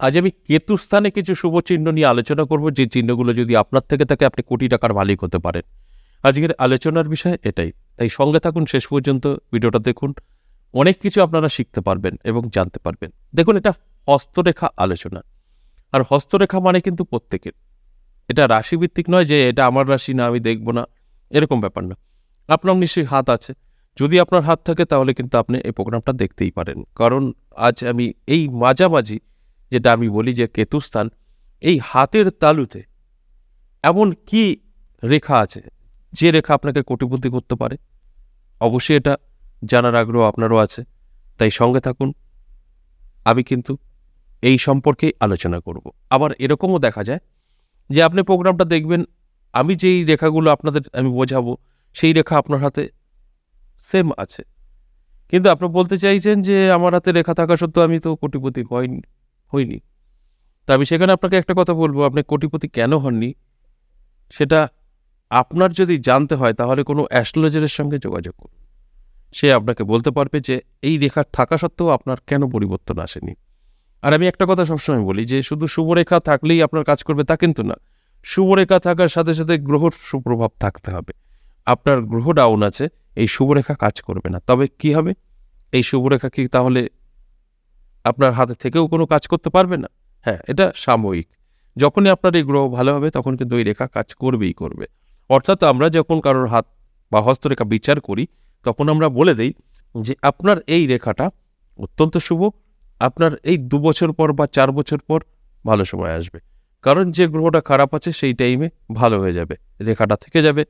আজ আমি কেতু স্থানে কিছু শুভ চিহ্ন নিয়ে আলোচনা করব। যে চিহ্নগুলো যদি আপনার থেকে থাকে, আপনি কোটি টাকার মালিক হতে পারেন। আজকের আলোচনার বিষয় এটাই। তাই সঙ্গে থাকুন, শেষ পর্যন্ত ভিডিওটা দেখুন। অনেক কিছু আপনারা শিখতে পারবেন এবং জানতে পারবেন। দেখুন, এটা হস্তরেখা আলোচনা। আর হস্তরেখা মানে কিন্তু প্রত্যেকের। এটা রাশিভিত্তিক নয় যে এটা আমার রাশি না, আমি দেখব না। এরকম ব্যাপার না। আপনার নিশ্চয়ই হাত আছে। যদি আপনার হাত থাকে, তাহলে কিন্তু আপনি এই প্রোগ্রামটা দেখতেই পারেন। কারণ আজ আমি এই মাঝামাঝি যেটা আমি বলি যে কেতুস্থান, এই হাতের তালুতে এমন কি রেখা আছে? যে রেখা আপনাকে কোটিপতি করতে পারে? অবশ্যই এটা জানার আগ্রহ আপনারও আছে। তাই সঙ্গে থাকুন। আমি কিন্তু এই সম্পর্কে আলোচনা করব। আবার এরকমও দেখা যায় যে আপনি প্রোগ্রামটা দেখবেন, আমি যেই রেখাগুলো আপনাদের আমি বোঝাবো, সেই রেখা আপনার হাতে সেম আছে। কিন্তু আপনি বলতে চাইছেন যে আমার হাতে রেখা থাকা সত্ত্বেও আমি তো কোটিপতি হয়নি হইনি তা আমি সেখানে আপনাকে একটা কথা বলব, আপনি কোটিপতি কেন হননি? সেটা আপনার যদি জানতে হয়, তাহলে কোনো অ্যাস্ট্রোলজারের সঙ্গে যোগাযোগ করুন। সে আপনাকে বলতে পারবে যে, এই রেখা থাকা সত্ত্বেও আপনার কেন পরিবর্তন আসেনি। আর আমি একটা কথা সবসময় বলি যে, শুধু শুভরেখা থাকলেই আপনার কাজ করবে তা কিন্তু না। শুভরেখা থাকার সাথে সাথে গ্রহর সুপ্রভাব থাকতে হবে। আপনার গ্রহ ডাউন আছে, এই শুভরেখা কাজ করবে না। তবে কি হবে? এই শুভরেখা কি তাহলে আপনার হাতে থেকেও কোনো কাজ করতে পারবে না। হ্যাঁ এটা সাময়িক। যখনই আপনার এই গ্রহ ভালো হবে, তখন কিন্তু ওই রেখা কাজ করবেই করবে। অর্থাৎ আমরা যখন কারোর হাত বা হস্তরেখা বিচার করি, তখন আমরা বলে দেই যে, আপনার এই রেখাটা অত্যন্ত শুভ। আপনার এই দু বছর পর বা চার বছর পর ভালো সময় আসবে। কারণ যে গ্রহটা খারাপ আছে, সেই টাইমে ভালো হয়ে যাবে। রেখাটা থেকে যাবে।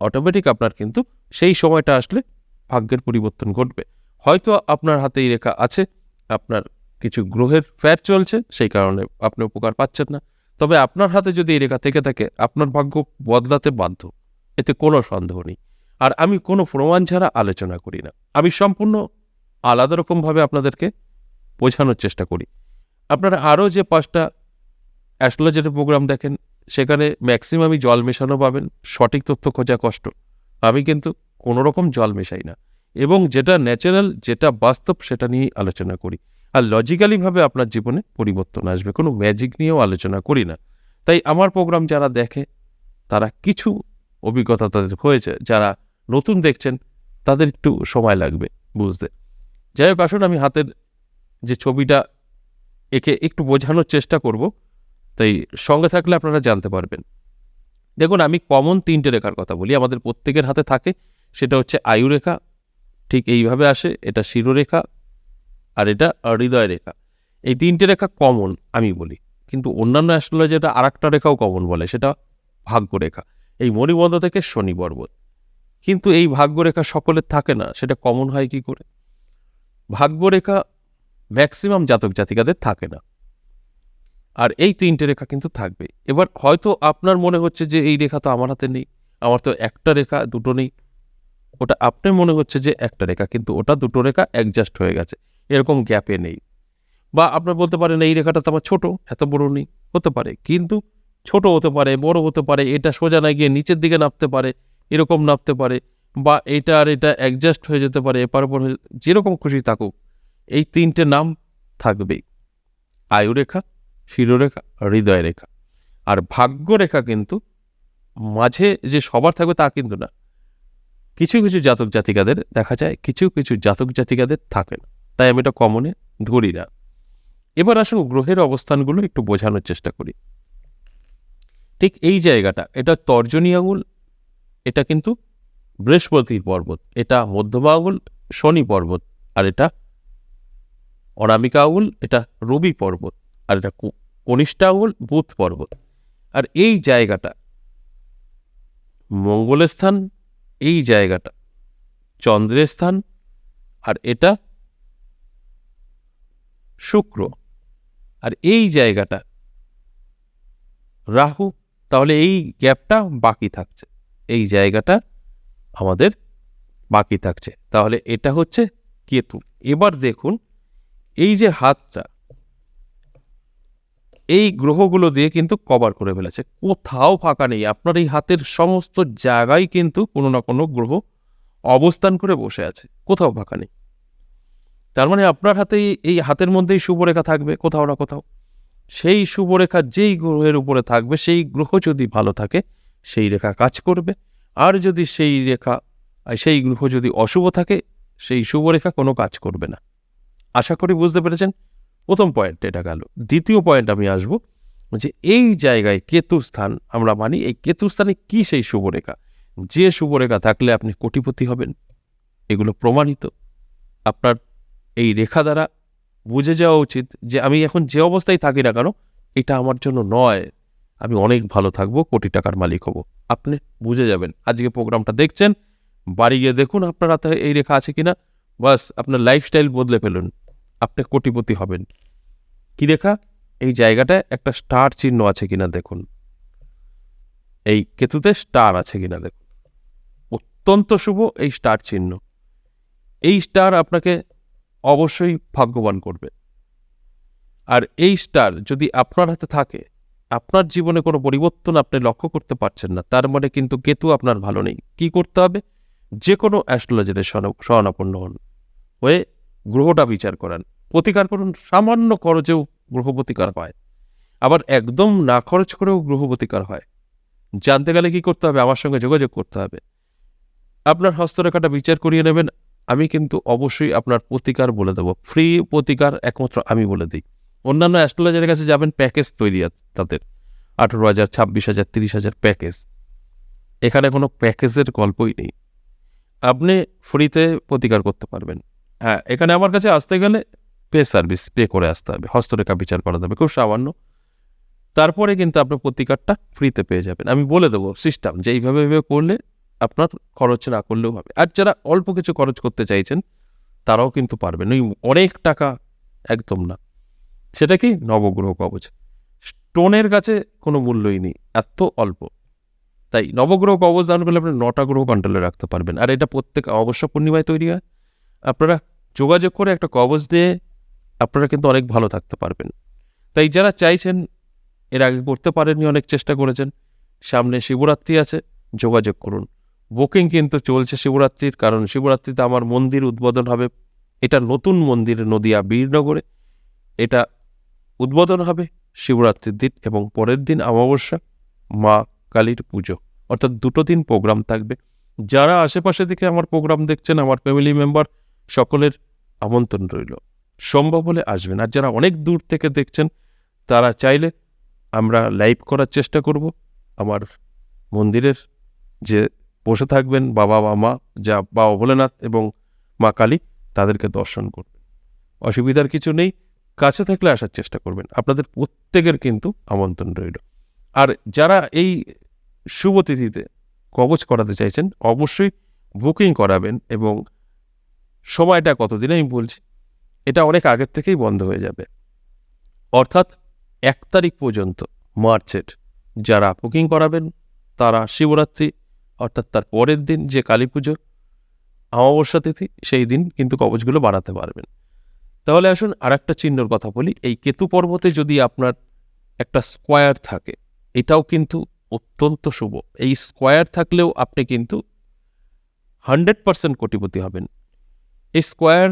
অটোমেটিক আপনার কিন্তু সেই সময়টা আসলে ভাগ্যের পরিবর্তন ঘটবে। হয়তো আপনার হাতে এই রেখা আছে আপনার কিছু গ্রহের ফ্যাট চলছে, সেই কারণে আপনি উপকার পাচ্ছেন না। তবে আপনার হাতে যদি এই রেখা থেকে থাকে, আপনার ভাগ্য বদলাতে বাধ্য। এতে কোনো সন্দেহ নেই। আর আমি কোনো প্রমাণ ছাড়া আলোচনা করি না। আমি সম্পূর্ণ আলাদা রকমভাবে আপনাদেরকে বোঝানোর চেষ্টা করি। আপনারা আরও যে পাঁচটা অ্যাস্ট্রোলজারের প্রোগ্রাম দেখেন, সেখানে ম্যাক্সিমামই জল মেশানো পাবেন। সঠিক তথ্য খোঁজা কষ্ট। আমি কিন্তু কোনো রকম জল মেশাই না। এবং যেটা ন্যাচারাল যেটা বাস্তব, সেটা নিয়েই আলোচনা করি। আর লজিক্যালিভাবে আপনার জীবনে পরিবর্তন আসবে। কোনো ম্যাজিক নিয়েও আলোচনা করি না। তাই আমার প্রোগ্রাম যারা দেখে, তারা কিছু অভিজ্ঞতা তাদের হয়েছে। যারা নতুন দেখছেন, তাদের একটু সময় লাগবে বুঝতে। যাই হোক, আসুন আমি হাতের যে ছবিটা একে একটু বোঝানোর চেষ্টা করব। তাই সঙ্গে থাকলে আপনারা জানতে পারবেন। দেখুন, আমি কমন তিনটে রেখার কথা বলি। আমাদের প্রত্যেকের হাতে থাকে, সেটা হচ্ছে আয়ু রেখা ঠিক এইভাবে আসে, এটা শিরোরেখা আর এটা হৃদয় রেখা। এই তিনটে রেখা কমন আমি বলি। কিন্তু অন্যান্য অ্যাস্ট্রোলজিটা আর একটা রেখাও কমন বলে, সেটা ভাগ্যরেখা। এই মণিবন্ধ থেকে শনি পর্বত। কিন্তু এই ভাগ্যরেখা সকলের থাকে না, সেটা কমন হয় কি করে? ভাগ্যরেখা ম্যাক্সিমাম জাতক জাতিকাদের থাকে না। আর এই তিনটে রেখা কিন্তু থাকবে। এবার হয়তো আপনার মনে হচ্ছে যে এই রেখা তো আমার হাতে নেই, আমার তো একটা রেখা, দুটো নেই। ওটা আপনার মনে হচ্ছে যে একটা রেখা, কিন্তু ওটা দুটো রেখা অ্যাডজাস্ট হয়ে গেছে। এরকম গ্যাপে নেই। বা আপনার বলতে পারেন, এই রেখাটা তো আমার ছোট, এত বড় নেই। হতে পারে, কিন্তু ছোট হতে পারে, বড় হতে পারে, এটা সোজা না গিয়ে নিচের দিকে নামতে পারে, এরকম নামতে পারে, বা এটা আর এটা অ্যাডজাস্ট হয়ে যেতে পারে, এপার ওপর যেরকম খুশি থাকুক, এই তিনটে নাম থাকবেই। আয়ুরেখা শিরোরেখা হৃদয় রেখা। আর ভাগ্যরেখা কিন্তু মাঝে যে সবার থাকবে তা কিন্তু না। কিছু কিছু জাতক জাতিকাদের দেখা যায়, কিছু কিছু জাতক জাতিকাদের থাকে না তাই আমি এটা কমনে ধরি না। এবার আসুন গ্রহের অবস্থানগুলো একটু বোঝানোর চেষ্টা করি। ঠিক এই জায়গাটা, এটা তর্জনী আঙুল, এটা কিন্তু বৃহস্পতির পর্বত, এটা মধ্যমা আঙুল, শনি পর্বত, আর এটা অনামিকা আঙুল, এটা রবি পর্বত, আর এটা কনিষ্ঠা আঙুল, বুধ পর্বত। আর এই জায়গাটা মঙ্গলের স্থান এই জায়গাটা। চন্দ্রের স্থান আর এটা শুক্র। আর এই জায়গাটা। রাহু, তাহলে এই গ্যাপটা বাকি থাকছে। এই জায়গাটা আমাদের বাকি থাকছে। তাহলে এটা হচ্ছে কেতু। এবার দেখুন, এই যে হাতটা এই গ্রহগুলো দিয়ে কিন্তু কভার করে ফেলেছে। কোথাও ফাঁকা নেই। আপনার এই হাতের সমস্ত জায়গায় কিন্তু কোনো না কোনো গ্রহ অবস্থান করে বসে আছে। কোথাও ফাঁকা নেই। তার মানে আপনার হাতে এই হাতের মধ্যেই শুভরেখা থাকবে, কোথাও না কোথাও। সেই শুভরেখা যেই গ্রহের উপরে থাকবে, সেই গ্রহ যদি ভালো থাকে, সেই রেখা কাজ করবে। আর যদি সেই রেখা সেই গ্রহ যদি অশুভ থাকে, সেই শুভরেখা কোনো কাজ করবে না। আশা করি বুঝতে পেরেছেন? প্রথম পয়েন্ট এটা গেল। দ্বিতীয় পয়েন্ট আমি আসব যে এই জায়গায় কেতু স্থান আমরা মানি, এই কেতু স্থানে কি সেই শুভরেখা? যে শুভরেখা থাকলে আপনি কোটিপতি হবেন, এগুলো প্রমাণিত। আপনার এই রেখা দ্বারা বুঝে যাওয়া উচিত যে আমি এখন যে অবস্থায় থাকি না কেন, এটা আমার জন্য নয়। আমি অনেক ভালো থাকব, কোটি টাকার মালিক হব। আপনি বুঝে যাবেন। আজকে প্রোগ্রামটা দেখছেন, বাড়ি গিয়ে দেখুন আপনার হাতে এই রেখা আছে কিনা। বাস, আপনার লাইফস্টাইল বদলে ফেলুন। আপনি কোটিপতি হবেন। কি রেখা এই জায়গাটায় একটা স্টার চিহ্ন আছে কিনা দেখুন। এই কেতুতে স্টার আছে কিনা দেখুন। অত্যন্ত শুভ এই স্টার চিহ্ন। এই স্টার আপনাকে অবশ্যই ভাগ্যবান করবে। আর এই স্টার যদি আপনার হাতে থাকে, আপনার জীবনে কোনো পরিবর্তন আপনি লক্ষ্য করতে পারছেন না, তার মানে কিন্তু কেতু আপনার ভালো নেই। কি করতে হবে? যে কোনো অ্যাস্ট্রোলজারের শরণাপন্ন হন। হয়ে গ্রহটা বিচার করান। প্রতিকার করুন, সামান্য খরচেও গ্রহ প্রতিকার হয়। আবার একদম না খরচ করেও গ্রহ প্রতিকার হয়। জানতে গেলে কি করতে হবে? আমার সঙ্গে যোগাযোগ করতে হবে। আপনার হস্তরেখাটা বিচার করিয়ে নেবেন। আমি কিন্তু অবশ্যই আপনার প্রতিকার বলে দেবো। ফ্রি প্রতিকার একমাত্র আমি বলে দিই। অন্যান্য অ্যাস্ট্রোলজারের কাছে যাবেন, প্যাকেজ তৈরি তাদের। আঠেরো হাজার, ছাব্বিশ হাজার, তিরিশ হাজার প্যাকেজ। এখানে কোনো প্যাকেজের গল্পই নেই। আপনি ফ্রিতে প্রতিকার করতে পারবেন। হ্যাঁ এখানে আমার কাছে আসতে গেলে পে সার্ভিস পে করে আসতে হবে। হস্তরেখা বিচার করা যাবে খুব সামান্য। তারপরে কিন্তু আপনার প্রতিকারটা ফ্রিতে পেয়ে যাবেন। আমি বলে দেবো সিস্টেম যে এইভাবে এইভাবে করলে আপনার খরচ না করলেও হবে। আর যারা অল্প কিছু খরচ করতে চাইছেন, তারাও কিন্তু পারবেন। ওই অনেক টাকা একদম না। সেটা কি? নবগ্রহ কবচ। স্টোনের কাছে কোনো মূল্যই নেই, এত অল্প। তাই নবগ্রহ কবচ দান করলে আপনি নটা গ্রহ কন্ট্রোলে রাখতে পারবেন। আর এটা প্রত্যেক অবশ্য পূর্ণিমায় তৈরি হয়। আপনারা যোগাযোগ করে একটা কবচ দিয়ে আপনারা কিন্তু অনেক ভালো থাকতে পারবেন। তাই যারা চাইছেন, এর আগে করতে পারেননি, অনেক চেষ্টা করেছেন। সামনে শিবরাত্রি আছে, যোগাযোগ করুন। বুকিং কিন্তু চলছে শিবরাত্রির, কারণ শিবরাত্রিতে আমার মন্দির উদ্বোধন হবে। এটা নতুন মন্দির, নদিয়া বীরনগরে। এটা উদ্বোধন হবে শিবরাত্রির দিন এবং পরের দিন অমাবস্যা, মা কালীর পুজো। অর্থাৎ দুটো দিন প্রোগ্রাম থাকবে। যারা আশেপাশে থেকে আমার প্রোগ্রাম দেখছেন, আমার ফ্যামিলি মেম্বার, সকলের আমন্ত্রণ রইল। সম্ভব হলে আসবেন। আর যারা অনেক দূর থেকে দেখছেন, তারা চাইলে আমরা লাইভ করার চেষ্টা করব। আমার মন্দিরের যে বসে থাকবেন বাবা বা মা, যা বাবা ভোলেনাথ এবং মা কালী, তাদেরকে দর্শন করবেন। অসুবিধার কিছু নেই, কাছে থাকলে আসার চেষ্টা করবেন। আপনাদের প্রত্যেকের কিন্তু আমন্ত্রণ রইল। আর যারা এই শুভ তিথিতে কবচ করাতে চাইছেন, অবশ্যই বুকিং করাবেন এবং সময়টা কতদিন আমি বলছি? এটা অনেক আগের থেকেই বন্ধ হয়ে যাবে। অর্থাৎ এক তারিখ পর্যন্ত, মার্চের, যারা বুকিং করাবেন, তারা শিবরাত্রি, অর্থাৎ তার পরের দিন যে কালী পুজো, অমাবস্যা তিথি, সেই দিন কিন্তু কবচগুলো বাড়াতে পারবেন। তাহলে আসুন আর একটা চিহ্নর কথা বলি। এই কেতু পর্বতে যদি আপনার একটা স্কোয়ার থাকে, এটাও কিন্তু অত্যন্ত শুভ। এই স্কোয়ার থাকলেও আপনি কিন্তু হান্ড্রেড পার্সেন্ট কোটিপতি হবেন। এই স্কোয়ার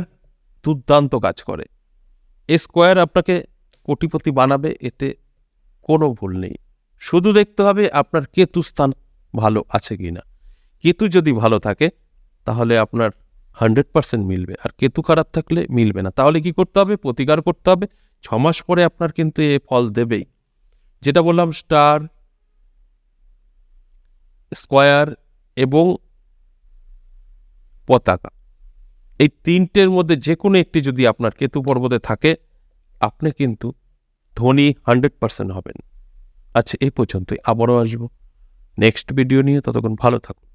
দুর্দান্ত কাজ করে। এ স্কোয়ার আপনাকে কোটিপতি বানাবে, এতে কোনো ভুল নেই। শুধু দেখতে হবে আপনার কেতু স্থান ভালো আছে কি না কেতু যদি ভালো থাকে, তাহলে আপনার হান্ড্রেড পার্সেন্ট মিলবে। আর কেতু খারাপ থাকলে মিলবে না। তাহলে কি করতে হবে? প্রতিকার করতে হবে। ছ মাস পরে আপনার কিন্তু এ ফল দেবেই। যেটা বললাম, স্টার, স্কোয়ার এবং পতাকা। এই তিনটের মধ্যে যে কোনো একটি যদি আপনার কেতু পর্বতে থাকে, আপনি কিন্তু ধনী হান্ড্রেড পারসেন্ট হবেন। আচ্ছা এই পর্যন্তই। আবারও আসব। নেক্সট ভিডিও নিয়ে ততক্ষণ ভালো থাকুন।